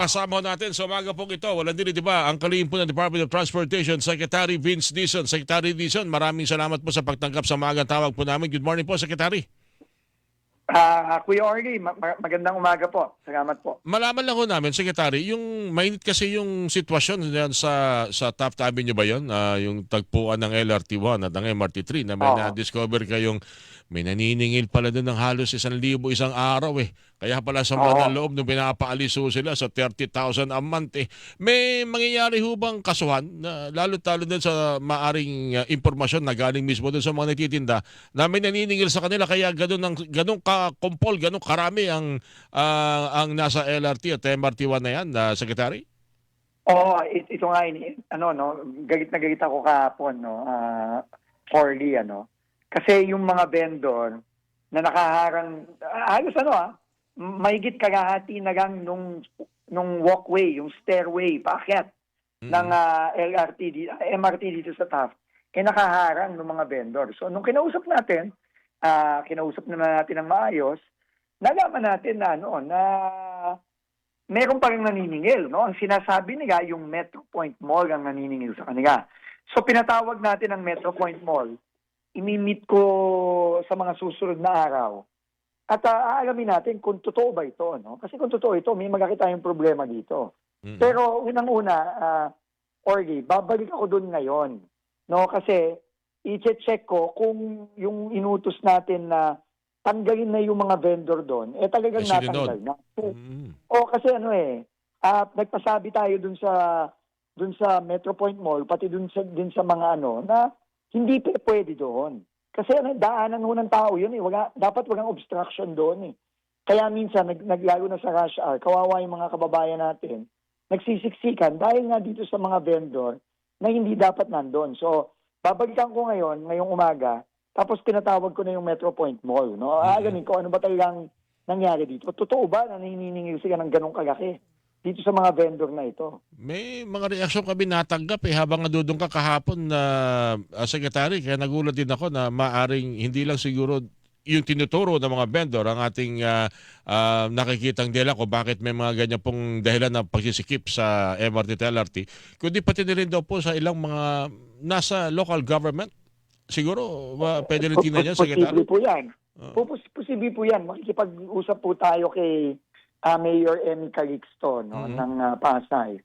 Kasama natin sa umaga pong ito, wala din di ba, ang kalihim po ng Department of Transportation, Secretary Vince Dizon. Secretary Dizon, maraming salamat po sa pagtanggap sa umagang tawag po namin. Good morning po, Secretary. Ah, Kuya Orly, ma- ma- magandang umaga po. Salamat po. Malaman lang ho namin, Secretary, yung mainit kasi yung sitwasyon diyan sa sa Taft Avenue ba yun? Ah, yung tagpuan ng LRT1 at ng MRT3 na may Oo. na-discover kayong may naniningil pala doon ng halos isang libo isang araw eh. Kaya pala sa mga Oo. loob nung pinapaalis ho sila sa 30,000 a month eh. May mangyayari ho bang kasuhan na lalo-talo din sa maaring ah, impormasyon na galing mismo doon sa mga nagtitinda na may naniningil sa kanila kaya ganun ang ganun ka kumpol, ganun karami ang ah, ang nasa LRT at MRT1 na yan, na Secretary? Oo, it, ito nga, ini, ano, no, galit na galit ako kahapon, no, ah, Orly, ano. Kasi yung mga vendor na nakaharang, ah, halos ano ah, mahigit kalahati na lang nung, nung walkway, yung stairway, paakyat ng ah, LRT, MRT dito sa Taft, eh nakaharang ng mga vendor. So, nung kinausap natin, ah, kinausap naman natin ng maayos, nalaman natin na, ano, na meron pa rin naniningil. No? Ang sinasabi nila, yung Metro Point Mall ang naniningil sa kanila. So, pinatawag natin ang Metro Point Mall. Imimit ko sa mga susunod na araw. At ah, aalamin natin kung totoo ba ito. No? Kasi kung totoo ito, may magkakita tayong problema dito. Mm-mm. Pero unang-una, uh, Orly, babalik ako doon ngayon. No, kasi i-check ko kung yung inutos natin na tanggalin na yung mga vendor doon, eh talagang Eh, sinunod. natanggal na. Mm. O kasi ano eh, ah, nagpasabi tayo dun sa dun sa Metro Point Mall, pati dun sa din sa mga ano na hindi pa pwede doon. Kasi ano, daanan ho ng tao yun eh. Wala, dapat walang obstruction doon eh. Kaya minsan, nag, naglalo na sa rush hour, kawawa yung mga kababayan natin, nagsisiksikan dahil nga dito sa mga vendor na hindi dapat nandun. So, babalikan ko ngayon, ngayong umaga, tapos tinatawag ko na yung Metro Point Mall. No? Aalamin ko ano ba talagang nangyari dito. Totoo ba na naniningil sila ng ganong kalaki dito sa mga vendor na ito? May mga reaksyon kami natanggap eh habang nadudong ka kahapon na ah, secretary kaya nagulat din ako na maaring hindi lang siguro yung tinuturo ng mga vendor ang ating ah, ah, nakikitang dila ko bakit may mga ganyan pong dahilan ng pagsisikip sa MRT at LRT kundi pati na rin daw po sa ilang mga nasa local government siguro ba, pwede rin tingnan yan Posible secretary po yan. Pos- posible po yan. Makikipag-usap po tayo kay ah, Mayor Emmy Calixto no, Mhm. ng ah, Pasay.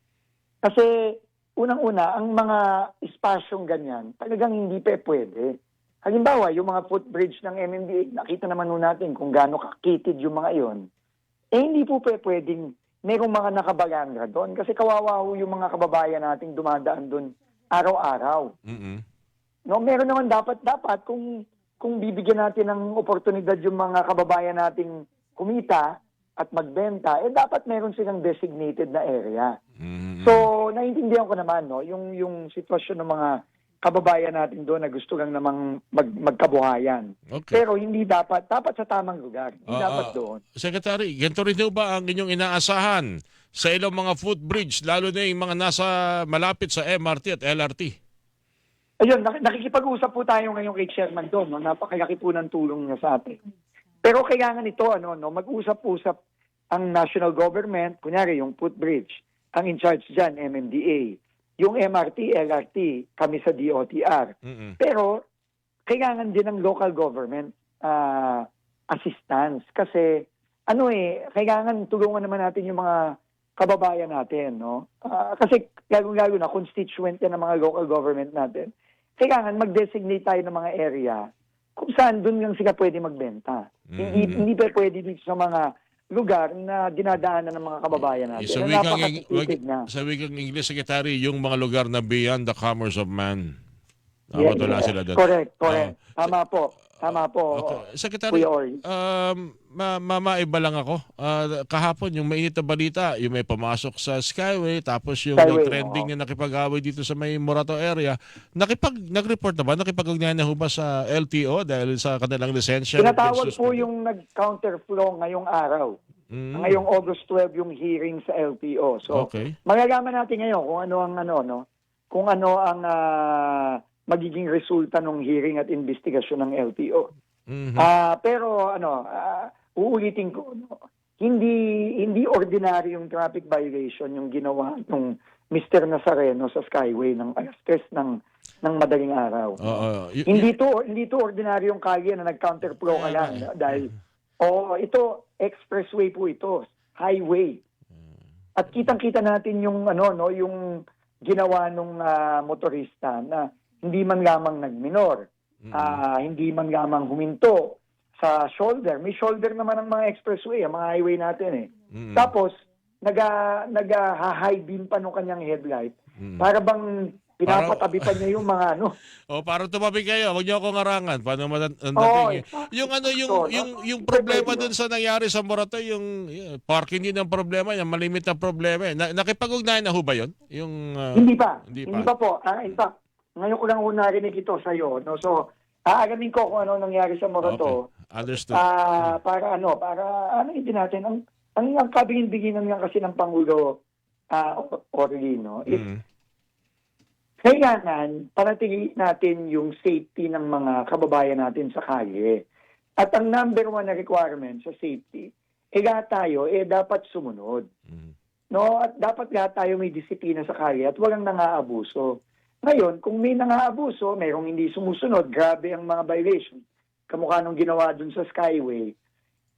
Kasi unang-una, ang mga espasyong ganyan, talagang hindi pa pwede. Halimbawa, yung mga footbridge ng MMDA, nakita naman nun natin kung gaano kakitid yung mga iyon. Eh, hindi po pa pwedeng merong mga nakabalangra doon. Kasi kawawa ho yung mga kababayan nating dumadaan doon araw-araw. Mm-mm. No, meron naman dapat dapat kung kung bibigyan natin ng oportunidad yung mga kababayan nating kumita at magbenta, eh dapat meron silang designated na area. Mm-mm. So, naiintindihan ko naman no, yung yung sitwasyon ng mga kababayan natin doon na gusto lang namang mag, magkabuhayan. okay. Pero hindi dapat dapat sa tamang lugar. Hindi Oo. dapat doon. Secretary, ganito rin ba ang inyong inaasahan sa ilang mga footbridge, lalo na yung mga nasa malapit sa MRT at LRT? Ayun, nak- nakikipag-usap po tayo ngayon kay Chairman doon. No? Napakalaki po ng tulong niya sa atin. Pero kailangan ito, ano, no, mag-usap-usap ang national government, kunyari yung footbridge, ang in charge dyan, MMDA. Yung MRT, LRT, kami sa DOTR. Mm-mm. Pero kailangan din ng local government ah, assistance kasi ano eh, kailangan tulungan naman natin yung mga kababayan natin, no? Ah, kasi lalo-lalo na constituent yan ng mga local government natin. Kailangan mag-designate tayo ng mga area kung saan doon lang sila pwede magbenta. Hindi Mhm. hindi pa pwede dito sa mga lugar na dinadaanan ng mga kababayan natin. Sa na wikang, napakatitid na. sa wikang English, Secretary, yung mga lugar na beyond the commerce of man. Dapat Yeah, yeah. sila doon. Correct, correct. Tama po. Tama po. Okay. Secretary, Kuya um, ma mamaiba lang ako. Ah, kahapon, yung mainit na balita, yung may pumasok sa Skyway, tapos yung Skyway, trending na nakipag-away dito sa may Morato area. Nakipag, nag-report na ba? Nakipag-ugnayan na ba sa LTO dahil sa kanilang lisensya? Tinatawag po yung nag-counterflow ngayong araw. Mm, Ngayong August 12 yung hearing sa LTO. So, Okay. malalaman natin ngayon kung ano ang ano no, kung ano ang ah, magiging resulta ng hearing at investigasyon ng LTO. Mhm. Ah, pero ano, ah, uulitin ko no, hindi hindi ordinary yung traffic violation yung ginawa ng Mr. Nazareno sa Skyway ng alas 3 ng ng madaling araw. Oo. Y- y- Hindi to hindi to ordinary yung kalye na nag-counterflow ka Kaya lang eh. dahil oh ito expressway po ito, highway. At kitang-kita natin yung ano no, yung ginawa nung ah, motorista na hindi man lamang nagminor, Mm. ah, hindi man lamang huminto sa shoulder. May shoulder naman ang mga expressway, ang mga highway natin eh. Mm. Tapos naga naga-high beam pa nung kanyang headlight Mm. para bang pinapatabi pa niya yung mga ano O para tumabi kayo, wag niyo ako ngarangan paano man ang Oo, dating. exactly. yung ano yung So, yung yung problema dun sa nangyari sa Morato, yung yeah, parking din ang problema, yung malimit na problema. eh. Na, nakipag-ugnayan na ho ba 'yon? Yung ah, Hindi pa. Hindi Hindi, pa. pa. po. Ah, in fact, ngayon ko lang ho narinig ito sa iyo. No? So, aalamin ko kung ano nangyari sa Morato. okay. Understood. Ah, para ano, para ano hindi natin ang ang, ang kabigin-biginan nga kasi ng Pangulo ah Orly, no? Is Mm. kailangan panatili natin yung safety ng mga kababayan natin sa kalye. At ang number one na requirement sa safety, eh lahat tayo, eh dapat sumunod. Mm. No, at dapat lahat tayo may disiplina sa kalye at walang nangaabuso. Ngayon, kung may nangaabuso, mayroong hindi sumusunod, grabe ang mga violation. Kamukha nung ginawa dun sa Skyway.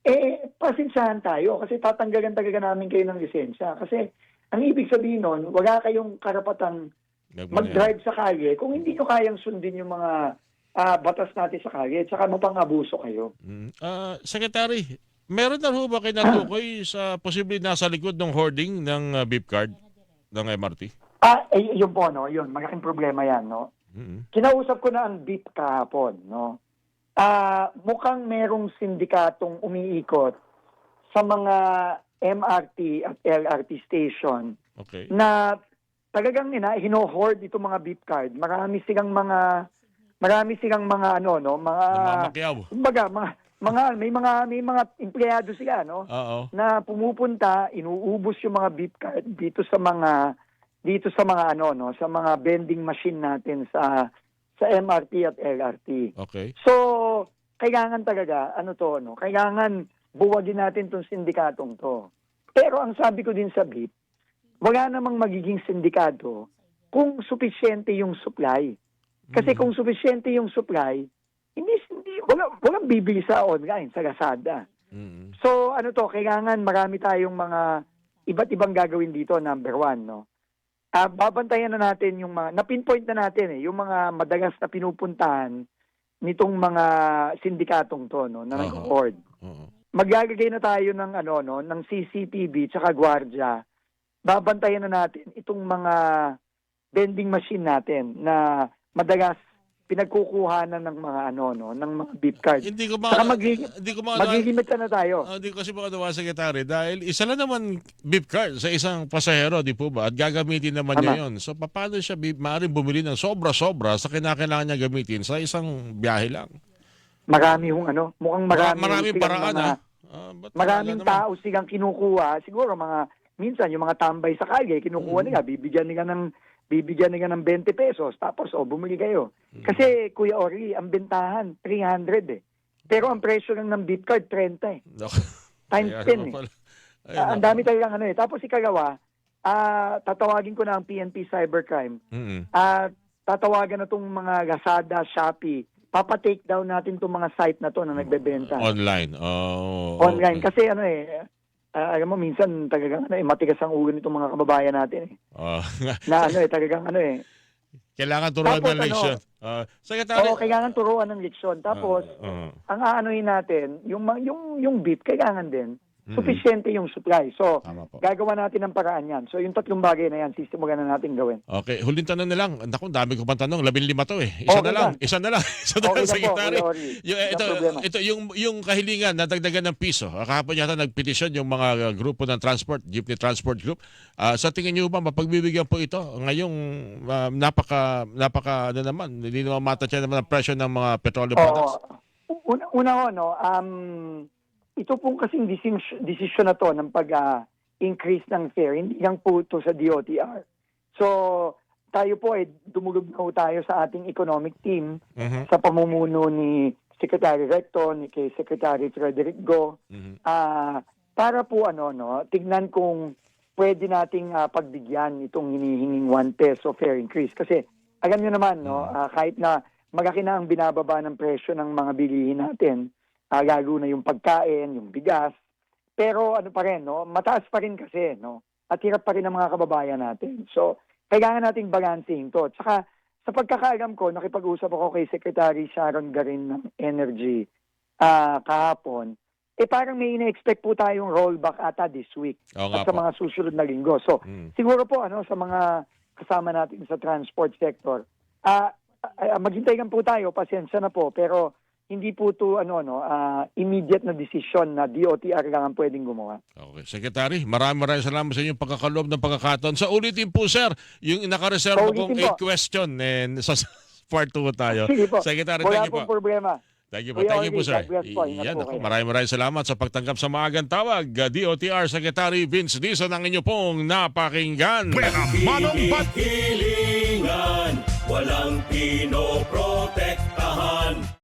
Eh, pasinsahan tayo kasi tatanggalan talaga namin kayo ng lisensya. Kasi ang ibig sabihin nun, wala kayong karapatang mag-drive sa kalye kung hindi nyo kayang sundin yung mga ah, batas natin sa kalye at saka mapang-abuso kayo. Mm. Ah, Secretary, meron na ho ba kayo natukoy sa posibleng nasa likod ng hoarding ng ah, beep card ng MRT? Ah, eh, yun po, no? Yun, malaking problema yan, no? Mm. Kinausap ko na ang BIP kahapon, no? Ah, mukhang merong sindikatong umiikot sa mga MRT at LRT station Okay. na talagang ina hino-hoard itong mga BIP card. Marami silang mga marami silang mga ano, no, mga Namamakyaw. kumbaga, mga mga may mga may mga empleyado sila, no? Oo. na pumupunta, inuubos yung mga beep card dito sa mga dito sa mga ano no, sa mga vending machine natin sa sa MRT at LRT. Okay. So, kailangan talaga ano to no, kailangan buwagin natin tong sindikatong to. Pero ang sabi ko din sa beep, wala namang magiging sindikato kung sufisyente yung supply. Kasi Mm. kung sufisyente yung supply, hindi, hindi wala, walang bibili sa online, sa Lazada. Mm. So ano to, kailangan marami tayong mga iba't ibang gagawin dito, number one, no? Ah, babantayan na natin yung mga, na-pinpoint na natin eh, yung mga madagas na pinupuntahan nitong mga sindikatong to, no, na Oo. nag-hoard. Oo. Maglalagay na tayo ng ano, no, ng CCTV tsaka gwardiya. Babantayan na natin itong mga vending machine natin na madagas pinagkukuhanan ng mga ano, no, ng mga beep card. Hindi ko mga magiging- hindi ko mga Maglilimit na tayo. Ah, hindi ko kasi mga nawa secretary dahil isa lang naman beep card sa isang pasahero, di po ba? At gagamitin naman niya Tama. yun. So paano siya beep, maaaring bumili ng sobra-sobra sa kinakailangan niya gamitin sa isang biyahe lang? Marami hong ano, mukhang marami Marami, maraming paraan mga, ha. Ah, ba't Maraming wala naman? tao silang kinukuha. Siguro mga minsan yung mga tambay sa kalye, kinukuha Mm. nila, bibigyan nila ng bibigyan nila ng 20 pesos tapos oh bumili kayo. Mm. Kasi Kuya Ori, ang bentahan 300 eh. Pero ang presyo lang ng card 30 eh. Times Kaya 10 naman eh. Ah, ang dami talagang ano eh. Tapos ikalawa, ah tatawagin ko na ang PNP Cybercrime. Mm-mm. at tatawagan na tong mga Lazada, Shopee. Papa-take down natin tong mga site na to na nagbebenta. Online. Oh, Online. okay. Kasi ano eh, ah, alam mo, minsan talagang ano eh, matigas ang ulo nitong mga kababayan natin eh. Oh, Na ano eh, talagang ano eh. kailangan turuan Tapos ng ano, leksyon. Ah, secretary. Oo, kailangan turuan ng leksyon. Tapos, Ah, ah. ang aanuhin natin, yung, yung, yung beef, kailangan din. Sufficiente yung supply. So, Tama po. gagawa natin ng paraan yan. So, yung tatlong bagay na yan, sisimulan na natin gawin. Okay, huling tanong na lang. Naku, dami ko pang tanong. Labing lima to eh. Isa Okay na lang. lang. Isa na lang. Isa na Okay lang, lang po, secretary. Kuya Ori. Yung, eh, Walang ito, problema. ito yung, yung kahilingan na dagdagan ng piso. Ah, Kahapon yata nagpetisyon yung mga uh, grupo ng transport, jeepney transport group. Ah, sa tingin niyo ba, mapagbibigyan po ito? Ngayong ah, napaka, napaka, ano naman, hindi naman matatya naman ang presyo ng mga petroleum products. Oo. Una, una ho, no, um, ito pong kasing decision, na to ng pag-increase ng fare, hindi lang po ito sa DOTR. So, tayo po ay dumulog na ho tayo sa ating economic team Mhm, sa pamumuno ni Secretary Recto, ni kay Secretary Frederick Go. mhm. Ah, para po ano no, tignan kung pwede nating ah, pagbigyan itong hinihinging 1 peso fare increase kasi alam niyo naman no, ah, kahit na malaki na ang binababa ng presyo ng mga bilihin natin, ah, lalo na yung pagkain, yung bigas, pero ano pa rin no, mataas pa rin kasi no. At hirap pa rin ng mga kababayan natin. So, kailangan nating balansehin to. Tsaka sa pagkakaalam ko, nakipag-usap ako kay Secretary Sharon Garin ng Energy ah, kahapon, eh parang may ina-expect po tayong rollback ata this week Oo at sa po. mga susunod na linggo. So, Mm. siguro po ano sa mga kasama natin sa transport sector, ah ah, maghintay lang po tayo, pasensya na po, pero hindi po to ano no, ah, immediate na decision na DOTR lang ang pwedeng gumawa. Okay. Secretary, maraming maraming salamat sa inyong pagkakaloob ng pagkakataon. Sa ulitin po, sir, yung nakareserve kong ulitin 8 po. question eh, sa part 2 tayo. Sige po. Secretary, Wala thank you po. problema. Thank you po. Thank you po, sir. Yan, ako, maraming maraming salamat sa pagtanggap sa maagang tawag. Uh, DOTR Secretary Vince Dizon ang inyo pong napakinggan. Hilingan, walang pinopro